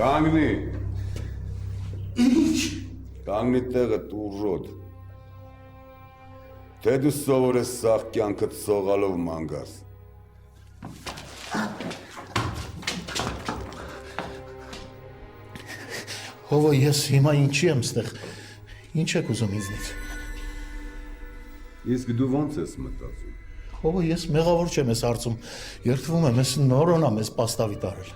Կանգնի, Ինչ։ կանգնի տեղը տուրժոտ։ Թե դու սովոր ես սաղ կյանքդ սողալով մանգաս։ Հովո ես հիմա ինչի եմ ստեղ։ Ինչ եք ուզում ինձնից։ Իսկ դու ո՞նց ես մտածում։ Հովո ես մեղավոր չեմ ես հարցում։ Երթվում եմ, ես նորոն եմ ես պաստավի տարել։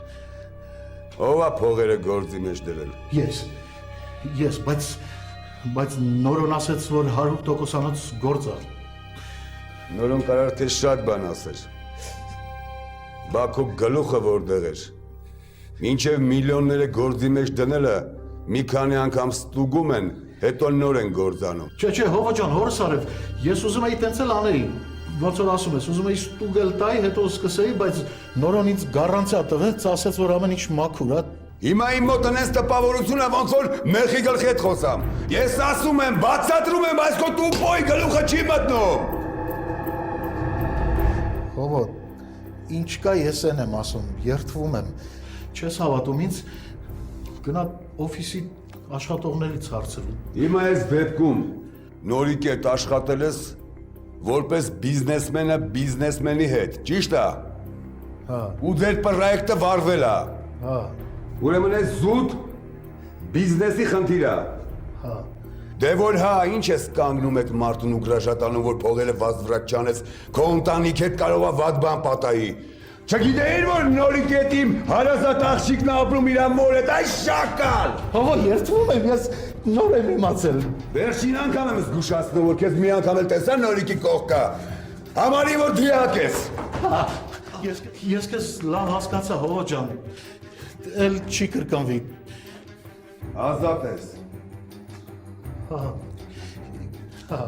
Ո՞վ է փողերը գործի մեջ դրել։ Ես։ Ես, բայց բայց նորոն ասեց, որ 100%-անոց գործ է։ Նորոն կարար թե շատ բան ասեր։ Բաքու գլուխը որտեղ էր։ Մինչև միլիոնները գործի մեջ դնելը մի քանի անգամ ստուգում են, հետո նոր են գործանում։ Չէ, չէ, հովո ջան, հորս արև։ Ես ուզում էի տենց էլ անեի։ Ոնց որ ասում ես, ուզում էի ստուգել տայի, հետո սկսեի, բայց նորոն ինձ գարանտիա տվեց, ասեց, որ ամեն ինչ մաքուր է։ Հիմա իմ մոտ ունես տպավորությունը ոնց որ մեղի գլխի հետ խոսամ։ Ես ասում եմ, բացատրում եմ, այս քո տուփոյ գլուխը չի մտնում։ Հովո, ինչ կա ես են եմ ասում, երթվում եմ։ Չես հավատում ինձ գնա օֆիսի աշխատողներից հարցրու։ Հիմա ես դեպքում նորիկ հետ աշխատել ես որպես բիզնեսմենը բիզնեսմենի հետ, ճիշտ է։ Հա, Ու ձեր պրոյեկտը վարվել է։ հա, Ուրեմն այս զուտ բիզնեսի խնդիր է։ հա։ Դե որ հա, ինչ ես կանգնում այդ մարդուն ու գրաժատանում, որ փողերը վազվրաց չանես, քո ընտանիք հետ կարողա վատ բան պատահի։ Չգիտեիր, որ նորիկ հետ իմ հարազատ աղջիկն ապրում իր մոր հետ, այս շակալ։ Հովո, երթվում եմ, ես նոր եմ իմացել։ Վերջին անգամ եմ զգուշացնում, որ քեզ մի անգամ էլ տեսա նորիկի կողքը։ Համարի որ դիակ ես։ Հա, Ես ես քեզ լավ հասկացա, հովո ջան։ Էլ չի կրկնվի։ Ազատ ես։ Հա։ Հա։